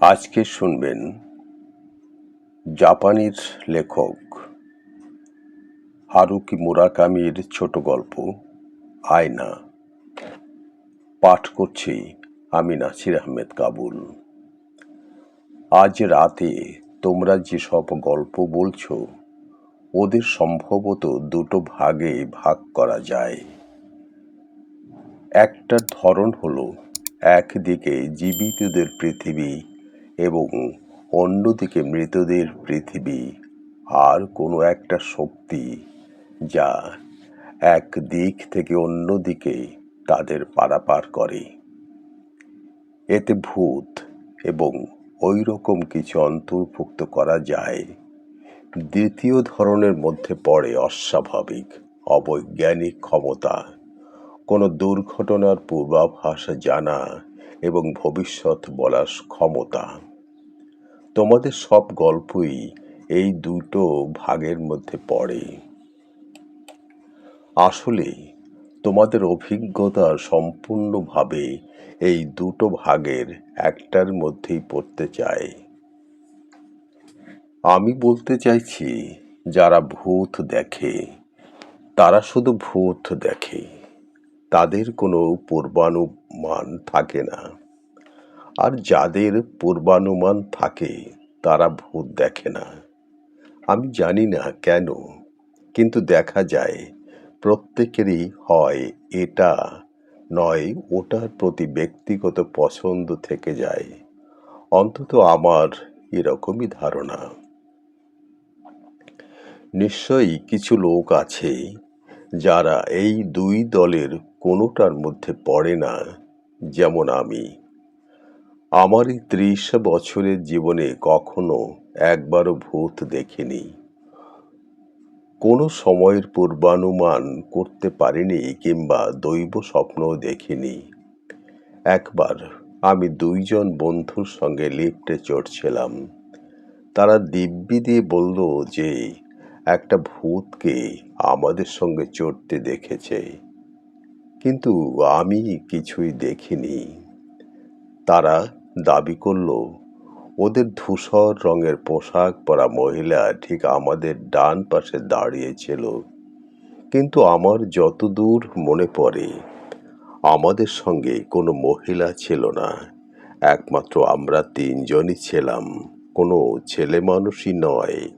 আজকে শুনবেন জাপানির লেখক হারুকি মুরাকামির ছোট গল্প, আয়না। পাঠ করছি আমি নাসির আহমেদ কাবুল। আজ রাতে তোমরা যেসব গল্প বলছো, ওদের সম্ভবত দুটো ভাগে ভাগ করা যায়। একটা ধরন হলো, একদিকে জীবিতদের পৃথিবী এবং অন্যদিকে মৃতদের পৃথিবী আর কোনো একটা শক্তি যা এক দিক থেকে অন্য দিকে তাদের পারাপার করে। এতে ভূত এবং ওই রকম কিছু অন্তর্ভুক্ত করা যায়, দ্বিতীয় ধরনের মধ্যে পড়ে অস্বাভাবিক, অবৈজ্ঞানিক ক্ষমতা। কোনো দুর্ঘটনার পূর্বাভাস জানা এবং ভবিষ্যৎ বলার ক্ষমতা। তোমাদের সব গল্পই এই দুটো ভাগের মধ্যে পড়ে। আসলে তোমাদের অভিজ্ঞতা সম্পূর্ণভাবে এই দুটো ভাগের একটার মধ্যেই পড়তে চায়। আমি বলতে চাইছি, যারা ভূত দেখে, তারা শুধু ভূত দেখে, তাদের কোনো পূর্বানুমান থাকে না। আর যাদের পূর্বানুমান থাকে, তারা ভূত দেখে না। আমি জানি না কেন, কিন্তু দেখা যায়, প্রত্যেকেরই হয় এটা, নয় ওটার প্রতি ব্যক্তিগত পছন্দ থেকে যায়। অন্তত আমার এরকমই ধারণা। নিশ্চয়ই কিছু লোক আছে, যারা এই দুই দলের কোনোটার মধ্যে পড়ে না, যেমন আমি। আমার এই ত্রিশ বছরের জীবনে কখনো একবারও ভূত দেখিনি। কোনো সময়ের পূর্বানুমান করতে পারিনি কিংবা দৈব স্বপ্নও দেখিনি। একবার আমি দুইজন বন্ধুর সঙ্গে লিফটে চড়ছিলাম। তারা দিব্যি দিয়ে বলল যে, একটা ভূতকে আমাদের সঙ্গে চড়তে দেখেছে। কিন্তু আমি কিছুই দেখিনি। তারা দাবি করল, ওদের ধূসর রঙের পোশাক পরা মহিলা ঠিক আমাদের ডান পাশে দাঁড়িয়েছিল। কিন্তু আমার যতদূর মনে পড়ে, আমাদের সঙ্গে কোনো মহিলা ছিল না। একমাত্র আমরা তিনজনই ছিলাম, কোনো ছেলে মানুষই নয়।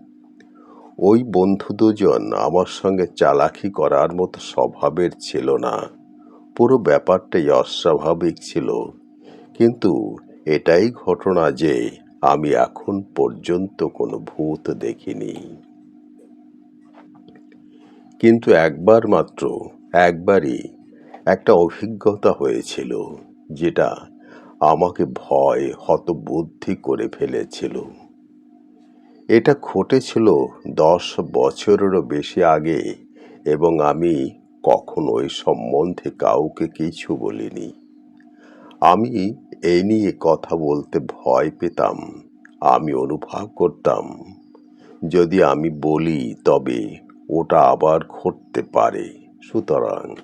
ওই বন্ধু দুজন আমার সঙ্গে চালাকি করার মতো স্বভাবের ছিল না। পুরো ব্যাপারটাই অস্বাভাবিক ছিল। কিন্তু এটাই ঘটনা যে আমি এখন পর্যন্ত কোনো ভূত দেখিনি। কিন্তু একবার মাত্র, একবারই একটা অভিজ্ঞতা হয়েছিল যেটা আমাকে ভয়, হতবুদ্ধি করে ফেলেছিল। এটা ঘটেছিল দশ বছরেরও বেশি আগে এবং আমি কখনো এই সম্বন্ধে কাউকে কিছু বলিনি। আমি এই নিয়ে কথা বলতে ভয় পেতাম। আমি অনুভব করতাম, যদি আমি বলি, তবে ওটা আবার ঘটতে পারে। সুতরাং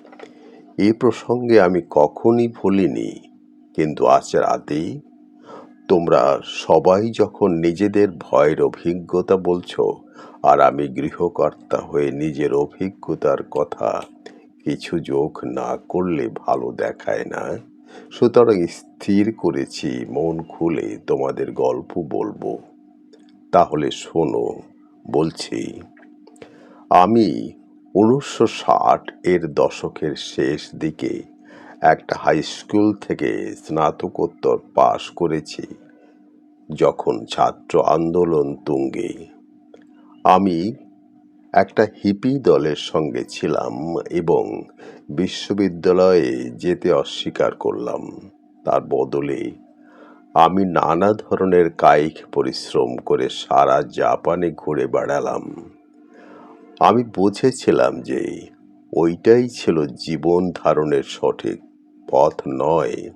এ প্রসঙ্গে আমি কখনই ভুলিনি, কিন্তু আজ রাতেই তোমরা সবাই যখন নিজেদের ভয়ের অভিজ্ঞতা বলছো, আর আমি গৃহকর্তা হয়ে নিজের অভিজ্ঞতার কথা কিছু যোগ না করলে ভালো দেখায় না। সুতরাং স্থির করেছি, মন খুলে তোমাদের গল্প বলব। তাহলে শোনো, বলছি, আমি উনিশশো ষাট এর দশকের শেষ দিকে একটা হাই স্কুল থেকে স্নাতকোত্তর পাশ করেছি, যখন ছাত্র আন্দোলন তুঙ্গে। আমি একটা হিপি দলের সঙ্গে ছিলাম এবং বিশ্ববিদ্যালয়ে যেতে অস্বীকার করলাম। তার বদলে আমি নানা ধরনের কায়িক পরিশ্রম করে সারা জাপানে ঘুরে বেড়ালাম। আমি বুঝেছিলাম যে ওইটাই ছিল জীবন ধারণের সঠিক পথ নয়।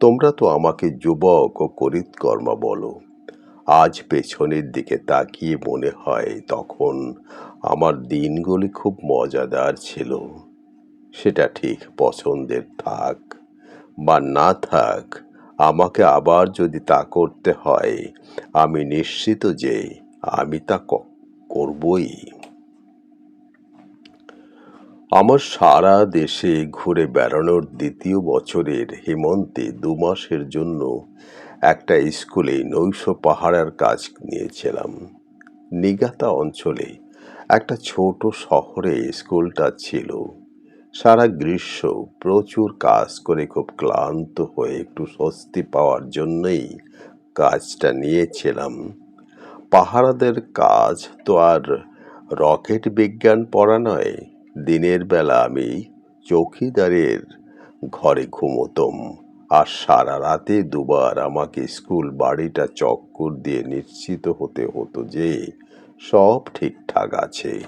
তোমরা তো আমাকে যুবক ও করিতকর্মা বলো। আজ পেছনের দিকে তাকিয়ে মনে হয় তখন আমার দিনগুলি খুব মজাদার ছিল। সেটা ঠিক পছন্দের থাক বা না থাক, আমাকে আবার যদি তা করতে হয়, আমি নিশ্চিত যে আমি তা করবই। আমার সারা দেশে ঘুরে বেড়ানোর দ্বিতীয় বছরের হেমন্তে দু মাসের জন্য একটা স্কুলে নৈশ পাহারার কাজ নিয়েছিলাম। নিগাতা অঞ্চলে একটা ছোট শহরে স্কুলটা ছিল। সারা গ্রীষ্ম প্রচুর কাজ করে খুব ক্লান্ত হয়ে একটু স্বস্তি পাওয়ার জন্যই কাজটা নিয়েছিলাম। পাহারাদের কাজ তো আর রকেট বিজ্ঞান পড়া নয়, দিনের বেলা আমি চৌকিদারের ঘরে ঘুমোতম আর সারা রাতে দুবার আমাকে স্কুল বাড়িটা চক্কর দিয়ে নিশ্চিত হতে হতো যে সব ঠিকঠাক আছে।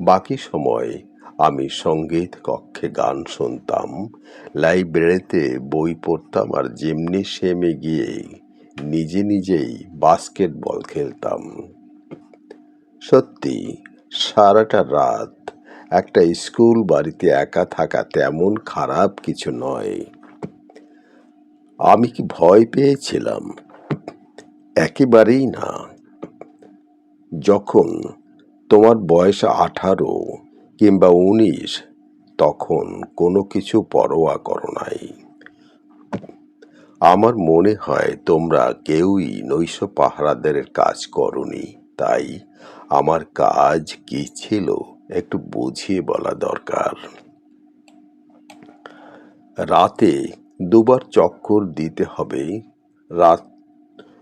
বাকি সময় আমি সংগীত কক্ষে গান শুনতাম, লাইব্রেরিতে বই পড়তাম আর জিমনেশিয়ামে গিয়ে নিজে নিজেই বাস্কেটবল খেলতাম। সত্যি, সারাটা রাত একটা স্কুল বাড়িতে একা থাকা তেমন খারাপ কিছু নয়। আমি কি ভয় পেয়েছিলাম? একেবারেই না। যখন তোমার বয়স আঠারো কিংবা উনিশ, তখন কোনো কিছু পরোয়া করো নাই। আমার মনে হয় তোমরা কেউই নৈশ পাহারাদের কাজ করনি, তাই আমার কাজ কি ছিল একটু বুঝিয়ে বলা দরকার। রাতে দুবার চক্কর দিতে হবে, রাত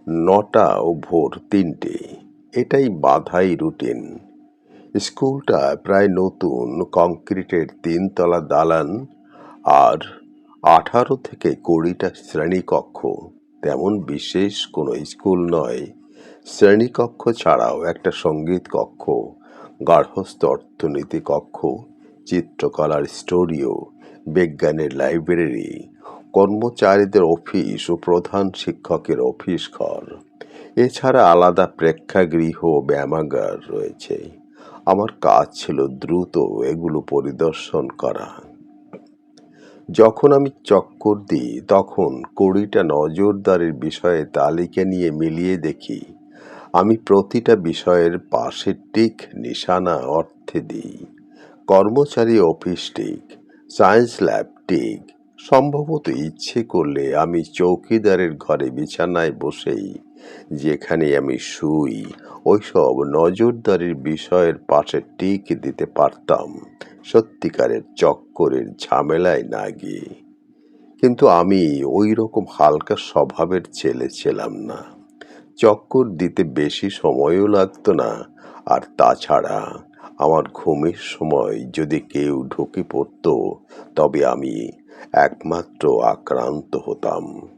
নটা ও ভোর তিনটে। এটাই বাধাই রুটিন স্কুলটা প্রায় নতুন কংক্রিটের তিনতলা দালান আর আঠারো থেকে কুড়িটা শ্রেণীকক্ষ। তেমন বিশেষ কোনো স্কুল নয়। শ্রেণীকক্ষ ছাড়াও একটা সংগীত কক্ষ গার্হস্থ অর্থনীতি কক্ষ চিত্রকলার স্টুডিও, বিজ্ঞানের লাইব্রেরি কর্মচারীদের অফিস ও প্রধান শিক্ষকের অফিস ঘর। এছাড়া আলাদা প্রেক্ষাগৃহ ব্যায়ামাগার রয়েছে। আমার কাজ ছিল দ্রুত এগুলো পরিদর্শন করা। যখন আমি চক্কর দিই, তখন কুড়িটা নজরদারির বিষয়ে তালিকা নিয়ে মিলিয়ে দেখি, আমি প্রতিটা বিষয়ের পাশে টিক নিশানা অর্থে দিই। কর্মচারী office tick science lab tick সম্ভবত ইচ্ছে করলে আমি চৌকিদারের ঘরে বিছানায় বসেই যেখানে আমি শুই, ওইসব নজরদারির বিষয়ের পাশে টিক দিতে পারতাম। সত্যিকারের চক্করের ঝামেলায় না গিয়ে। কিন্তু আমি ওই রকম হালকা স্বভাবের ছেলে ছিলাম না। চক্কর দিতে বেশি সময়ও লাগতো না। আর তাছাড়া আমার ঘুমের সময় যদি কেউ ঢুকে পড়তো, তবে আমি একমাত্র আক্রান্ত হতাম।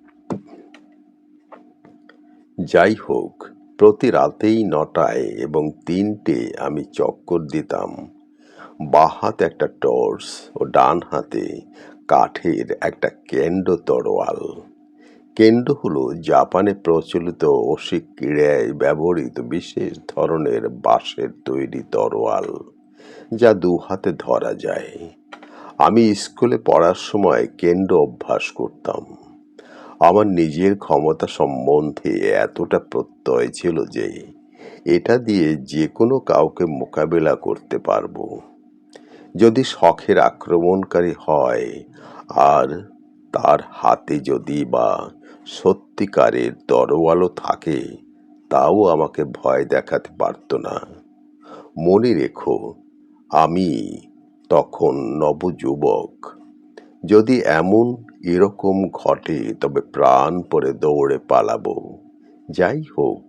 যাই হোক, প্রতি রাতেই নটায় এবং তিনটে আমি চক্কর দিতাম। বাঁ হাতে একটা টর্চ ও ডান হাতে কাঠের একটা কেন্দ্র তরোয়াল। কেন্দ্র হলো জাপানে প্রচলিত অসিক ক্রীড়ায় ব্যবহৃত বিশেষ ধরনের বাঁশের তৈরি তরোয়াল, যা দু হাতে ধরা যায়। আমি স্কুলে পড়ার সময় কেন্দ্র অভ্যাস করতাম। আমার নিজের ক্ষমতা সম্বন্ধে এতটা প্রত্যয় ছিল যে এটা দিয়ে যে কোনো কাউকে মোকাবেলা করতে পারব। যদি শখের আক্রমণকারী হয়, আর তার হাতে যদি বা সত্যিকারের তরোয়ালও থাকে, তাও আমাকে ভয় দেখাতে পারতো না। মনে রেখো, আমি তখন নবযুবক। যদি এমন এরকম ঘটে, তবে প্রাণ পরে দৌড়ে পালাবো। যাই হোক,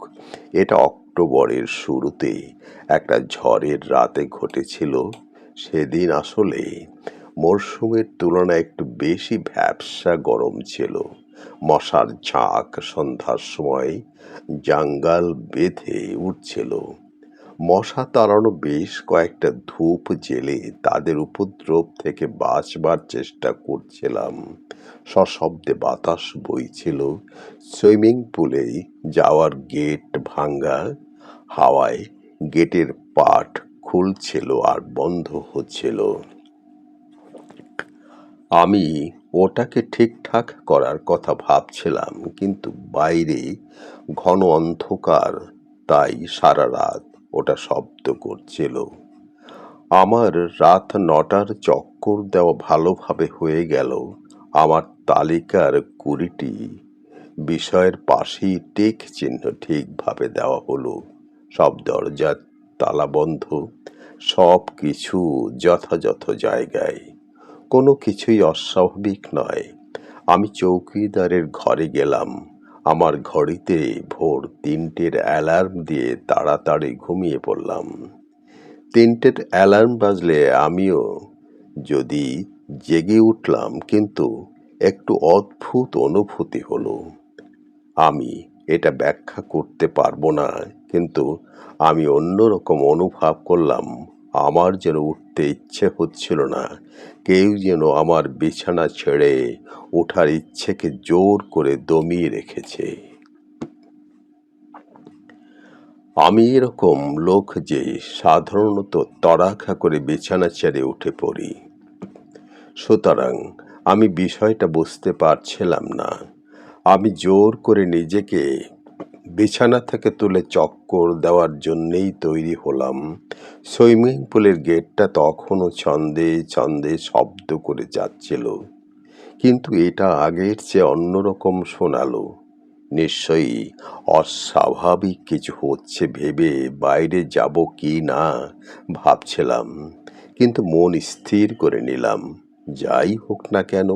এটা অক্টোবরের শুরুতে একটা ঝড়ের রাতে ঘটেছিল। সেদিন আসলে মরশুমের তুলনায় একটু বেশি ভ্যাবসা গরম ছিল। মশার ঝাঁক সন্ধ্যার সময় জাঙ্গাল বেঁধে উঠছিল। মশা তাড়ানো বেশ কয়েকটা ধূপ জেলে তাদের উপদ্রব থেকে বাঁচবার চেষ্টা করছিলাম। সশব্দে বাতাস বইছিল। সুইমিং পুলে যাওয়ার গেট ভাঙ্গা, হাওয়ায় গেটের পাট খুলছিল আর বন্ধ হচ্ছিল। আমি ওটাকে ঠিকঠাক করার কথা ভাবছিলাম, কিন্তু বাইরে ঘন অন্ধকার, তাই সারা রাত ওটা শব্দ করছিল। আমার রাত নটার চক্কর দেওয়া ভালোভাবে হয়ে গেল। আমার তালিকার কুড়িটি বিষয়ের পাশেই টেক চিহ্ন ঠিকভাবে দেওয়া হলো। সব দরজার তালা বন্ধ, সব কিছু যথাযথ জায়গায়। কোনো কিছুই অস্বাভাবিক নয়। আমি চৌকিদারের ঘরে গেলাম। আমার ঘড়িতে ভোর তিনটের অ্যালার্ম দিয়ে তাড়াতাড়ি ঘুমিয়ে পড়লাম। তিনটের অ্যালার্ম বাজলে আমিও যদি জেগে উঠলাম, কিন্তু একটু অদ্ভুত অনুভূতি হলো। আমি এটা ব্যাখ্যা করতে পারব না, কিন্তু আমি অন্যরকম অনুভব করলাম। আমার যেন উঠতে ইচ্ছে হচ্ছিল না। কেউ যেন আমার বিছানা ছেড়ে ওঠার ইচ্ছেকে জোর করে দমিয়ে রেখেছে। আমি এরকম লোক যে সাধারণত তড়াখা করে বিছানা ছেড়ে উঠে পড়ি। সুতরাং আমি বিষয়টা বুঝতে পারছিলাম না। আমি জোর করে নিজেকে বিছানা থেকে তুলে চক্কর দেওয়ার জন্যেই তৈরি হলাম। সুইমিং পুলের গেটটা তখনও ছন্দে ছন্দে শব্দ করে যাচ্ছিল। কিন্তু এটা আগের চেয়ে অন্যরকম শোনালো। নিশ্চয়ই অস্বাভাবিক কিছু হচ্ছে ভেবে বাইরে যাব কি না ভাবছিলাম। কিন্তু মন স্থির করে নিলাম। যাই হোক না কেন,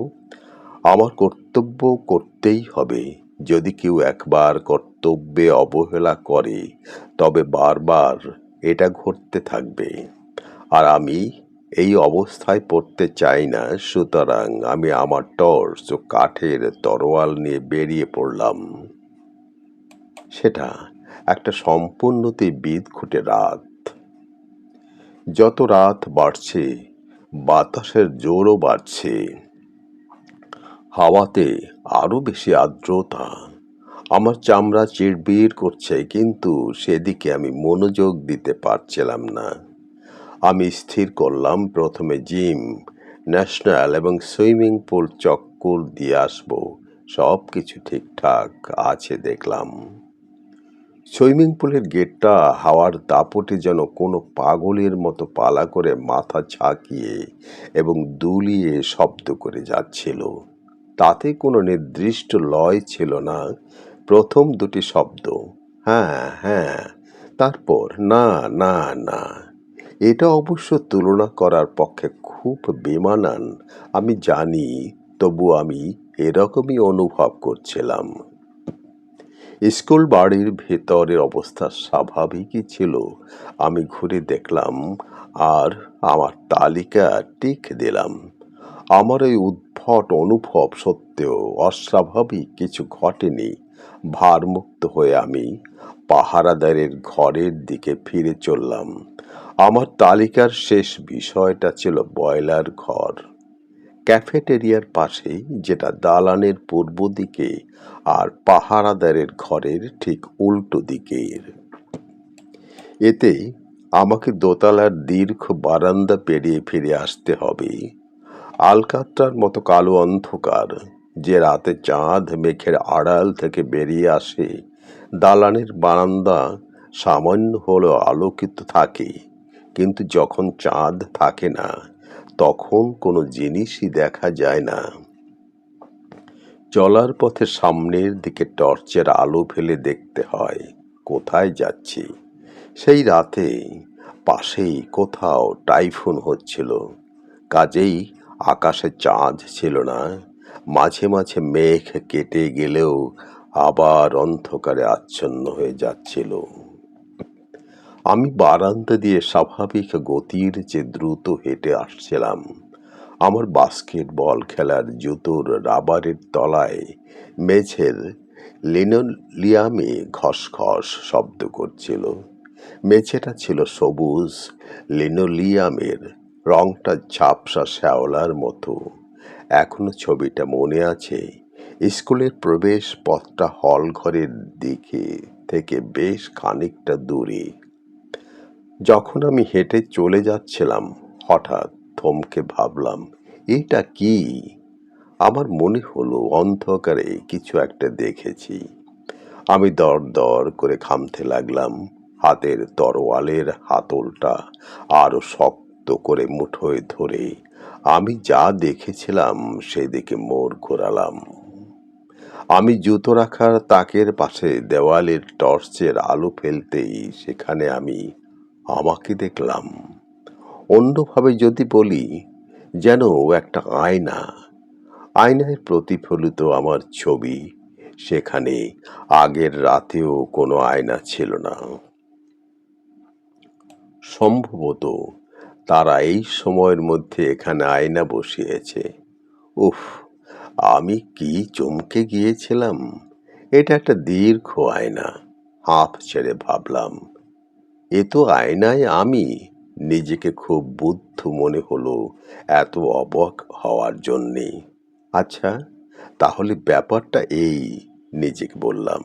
আমার কর্তব্য করতেই হবে। যদি কেউ একবার কর্তব্যে অবহেলা করে, তবে বারবার এটা ঘটতে থাকবে। আর আমি এই অবস্থায় পড়তে চাই না, সুতরাং আমি আমার টর্চ ও কাঠের তরোয়াল নিয়ে বেরিয়ে পড়লাম। সেটা একটা সম্পূর্ণতে বিদঘুটে রাত। যত রাত বাড়ছে, বাতাসের জোরও বাড়ছে। হাওয়াতে আরও বেশি আর্দ্রতা। আমার চামড়া চিড়বিড় করছে, কিন্তু সেদিকে আমি মনোযোগ দিতে পারছিলাম না। আমি স্থির করলাম, প্রথমে জিম, ন্যাশনাল এবং সুইমিং পুল চক্কর দিয়ে আসব। সব কিছু ঠিকঠাক আছে দেখলাম। সুইমিং পুলের গেটটা হাওয়ার দাপটে যেন কোনো পাগলের মতো পালা করে মাথা ঝাঁকিয়ে এবং দুলিয়ে শব্দ করে যাচ্ছিল। তাতে কোনো নির্দিষ্ট লয় ছিল না। প্রথম দুটি শব্দ। হ্যাঁ হ্যাঁ। তারপর, না না না। এটা অবশ্য তুলনা করার পক্ষে খুব বেমানান। আমি জানি, তবু আমি এরকমই অনুভব করছিলাম। স্কুল বাড়ির ভেতরের অবস্থা স্বাভাবিকই ছিল। আমি ঘুরে দেখলাম, আর আমার তালিকা টিক দিলাম। আমার এই উদ্ভট অনুভব সত্ত্বেও অস্বাভাবিক কিছু ঘটেনি। ভারমুক্ত হয়ে আমি পাহারাদারের ঘরের দিকে ফিরে চললাম। আমার তালিকার শেষ বিষয়টা ছিল বয়লার ঘর। ক্যাফেটেরিয়ার পাশেই, যেটা দালানের পূর্ব দিকে আর পাহারাদারের ঘরের ঠিক উল্টো দিকের। এতে আমাকে দোতলার দীর্ঘ বারান্দা পেরিয়ে ফিরে আসতে হবে। আলকাত্রার মতো কালো অন্ধকার যে রাতে চাঁদ মেঘের আড়াল থেকে বেরিয়ে আসে, দালানের বারান্দা সামান্য হলেও আলোকিত থাকে। কিন্তু যখন চাঁদ থাকে না, তখন কোনো জিনিসই দেখা যায় না। চলার পথে সামনের দিকে টর্চের আলো ফেলে দেখতে হয়, কোথায় যাচ্ছি? সেই রাতে পাশেই কোথাও টাইফুন হচ্ছিল। কাজেই আকাশে চাঁদ ছিল না। মাঝে মাঝে মেঘ কেটে গেলেও আবার অন্ধকারে আচ্ছন্ন হয়ে যাচ্ছিল। আমি বারান্দা দিয়ে স্বাভাবিক গতির যে দ্রুত হেঁটে আসছিলাম। আমার বাস্কেটবল খেলার জুতোর রাবারের তলায় মেঝের লিনোলিয়ামে খসখস শব্দ করছিল। মেঝেটা ছিল সবুজ, লিনোলিয়ামের রংটা ঝাপসা শ্যাওলার মতো। এখনও ছবিটা মনে আছে। স্কুলের প্রবেশ পথটা হল ঘরের দিকে থেকে বেশ খানিকটা দূরে। যখন আমি হেঁটে চলে যাচ্ছিলাম, হঠাৎ থমকে ভাবলাম, এটা কি? আমার মনে হলো অন্ধকারে কিছু একটা দেখেছি। আমি দর দর করে খামতে লাগলাম, হাতের তরোয়ালের হাতলটা আরও শক্ত করে মুঠোয় ধরে আমি যা দেখেছিলাম সেদিকে মোড় ঘোরালাম। আমি জুতো রাখার তাকের পাশে দেওয়ালের টর্চের আলো ফেলতেই সেখানে আমি আমাকে দেখলাম। অন্যভাবে যদি বলি, যেন একটা আয়না। আয়নায় প্রতিফলিত আমার ছবি, সেখানে আগের রাতেও কোনো আয়না ছিল না। সম্ভবত তারা এই সময়ের মধ্যে এখানে আয়না বসিয়েছে। উফ, আমি কি চমকে গিয়েছিলাম? এটা একটা দীর্ঘ আয়না হাঁপ ছেড়ে ভাবলাম। এ তো আয়নায় আমি, নিজেকে খুব বুদ্ধ মনে হলো এত অবাক হওয়ার জন্যে। আচ্ছা তাহলে ব্যাপারটা এই, নিজেকে বললাম।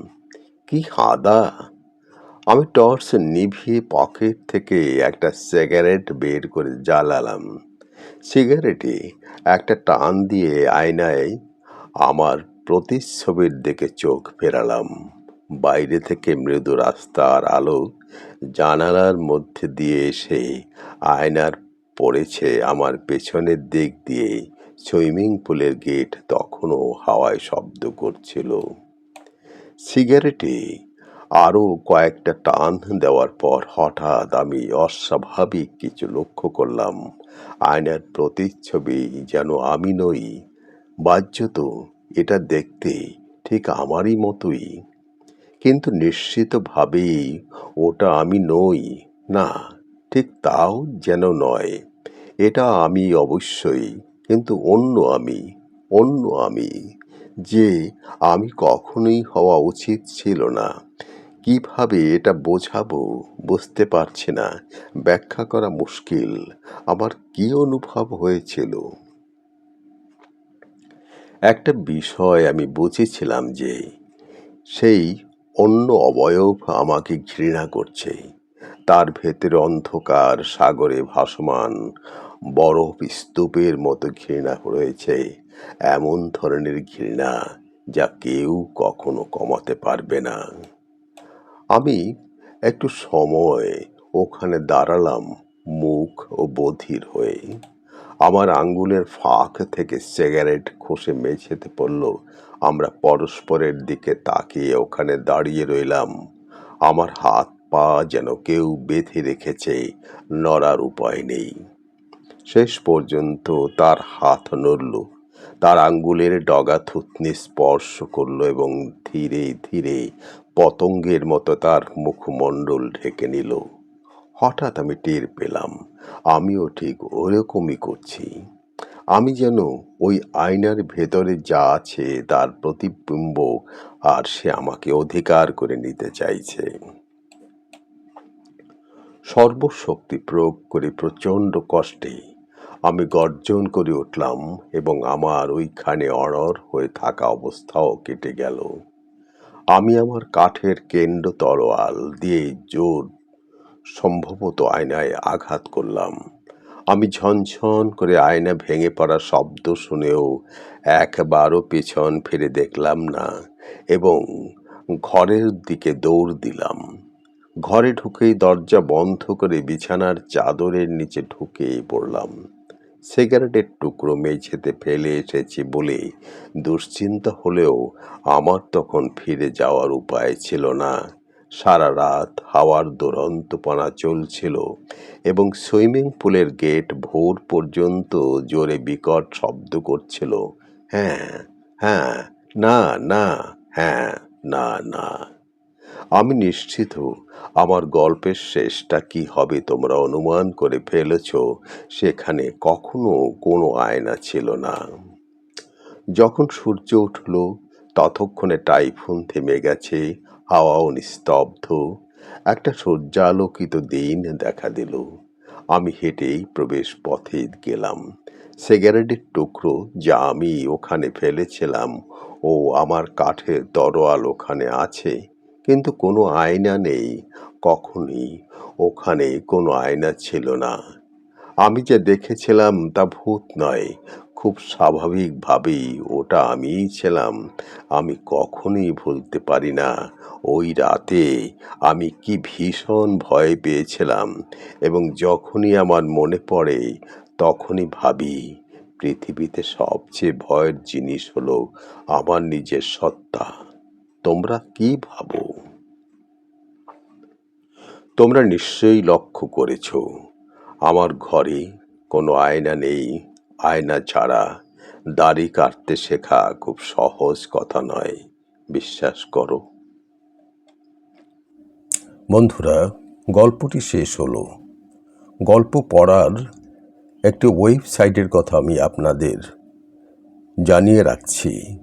কি হাদা? আমি টর্চ নিভিয়ে পকেট থেকে একটা সিগারেট বের করে জ্বালালাম। সিগারেটে একটা টান দিয়ে আয়নায় আমার প্রতিচ্ছবির দিকে চোখ ফেরালাম। বাইরে থেকে মৃদু রাস্তার আলো জানালার মধ্যে দিয়ে এসে আয়নার পড়েছে আমার পেছনের দিক দিয়ে। সুইমিং পুলের গেট তখনও হাওয়ায় শব্দ করছিল। সিগারেটে আরও কয়েকটা টান দেওয়ার পর হঠাৎ আমি অস্বাভাবিক কিছু লক্ষ্য করলাম। আয়নার প্রতিচ্ছবি যেন আমি নই, বাহ্যত এটা দেখতে ঠিক আমারই মতোই। কিন্তু নিশ্চিতভাবেই ওটা আমি নই, না, ঠিক তাও যেন নয়। এটা আমি অবশ্যই, কিন্তু অন্য আমি অন্য আমি, যে আমি কখনোই হওয়া উচিত ছিল না। কীভাবে এটা বোঝাবো বুঝতে পারছি না। ব্যাখ্যা করা মুশকিল। আমার কি অনুভব হয়েছিল? একটা বিষয় আমি বুঝেছিলাম যে সেই অন্য অবয়ব আমাকে ঘৃণা করছে। তার ভেতরে অন্ধকার, সাগরে ভাসমান, বরফ স্তূপের মতো ঘৃণা রয়েছে। এমন ধরনের ঘৃণা যা কেউ কখনো কমাতে পারবে না। আমি একটু সময় ওখানে দাঁড়ালাম মুখ ও বধির হয়ে। আমার আঙ্গুলের ফাঁক থেকে সিগারেট খসে মেঝেতে পড়ল। আমরা পরস্পরের দিকে তাকিয়ে ওখানে দাঁড়িয়ে রইলাম। আমার হাত পা যেন কেউ বেঁধে রেখেছে, নড়ার উপায় নেই। শেষ পর্যন্ত তার হাত নড়ল। তার আঙ্গুলের ডগা থুতনি স্পর্শ করল এবং ধীরে ধীরে পতঙ্গের মতো তার মুখমণ্ডল ঢেকে নিল। হঠাৎ আমি টের পেলাম, আমিও ঠিক ওরকমই করছি। আমি যেন ওই আয়নার ভেতরে যা আছে তার প্রতিবিম্ব আর সে আমাকে অধিকার করে নিতে চাইছে। সর্বশক্তি প্রয়োগ করে প্রচণ্ড কষ্টে আমি গর্জন করে উঠলাম এবং আমার ওইখানে অড়র হয়ে থাকা অবস্থাও কেটে গেল। আমি আমার কাঠের কেন্দ্র তরোয়াল দিয়ে জোর সম্ভবত আয়নায় আঘাত করলাম। আমি ঝনঝন করে আয়না ভেঙে পড়া শব্দ শুনেও একবারও পেছন ফিরে দেখলাম না এবং ঘরের দিকে দৌড় দিলাম। ঘরে ঢুকেই দরজা বন্ধ করে বিছানার চাদরের নিচে ঢুকে পড়লাম। সিগারেটের টুকরো মেঝেতে ফেলে এসেছি বলে দুশ্চিন্তা হলেও আমার তখন ফিরে যাওয়ার উপায় ছিল না। সারা রাত হাওয়ার দুরন্তপনা চলছিল এবং সুইমিং পুলের গেট ভোর পর্যন্ত জোরে বিকট শব্দ করছিল। হ্যাঁ হ্যাঁ না না হ্যাঁ না না। আমি নিশ্চিত, আমার গল্পের শেষটা কি হবে তোমরা অনুমান করে ফেলেছ? সেখানে কখনো কোনো আয়না ছিল না। যখন সূর্য উঠল, ততক্ষণে টাইফুন থেমে গেছে, হাওয়াও নিস্তব্ধ। একটা সূর্যালোকিত দিন দেখা দিল। আমি হেঁটেই প্রবেশ পথে গেলাম। সিগারেটের টুকরো যা আমি ওখানে ফেলেছিলাম ও আমার কাঠের দরোয়াল ওখানে আছে কিন্তু কোনো আয়না নেই, কখনই ওখানে কোনো আয়না ছিল না। আমি যা দেখেছিলাম তা ভূত নয়, খুব স্বাভাবিকভাবেই ওটা আমিই ছিলাম। আমি কখনোই ভুলতে পারি না। ওই রাতে আমি কি ভীষণ ভয় পেয়েছিলাম এবং যখনই আমার মনে পড়ে তখনই ভাবি, পৃথিবীতে সবচেয়ে ভয়ের জিনিস হলো আমার নিজের সত্তা। তোমরা কি ভাবো? তোমরা নিশ্চয়ই লক্ষ্য করেছ, আমার ঘরে কোনো আয়না নেই। আয়না ছাড়া দাড়ি কাটতে শেখা খুব সহজ কথা নয়, বিশ্বাস করো। বন্ধুরা, গল্পটি শেষ হলো। গল্প পড়ার একটি ওয়েবসাইটের কথা আমি আপনাদের জানিয়ে রাখছি।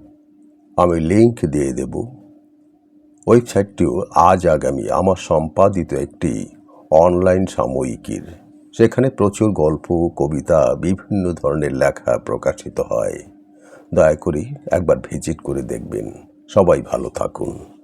আমি লিংক দিয়ে দেব। ওয়েবসাইটটিও আজ আগামী আমার সম্পাদিত একটি অনলাইন সাময়িকীর, সেখানে প্রচুর গল্প, কবিতা, বিভিন্ন ধরনের লেখা প্রকাশিত হয়। দয়া করে একবার ভিজিট করে দেখবেন। সবাই ভালো থাকুন।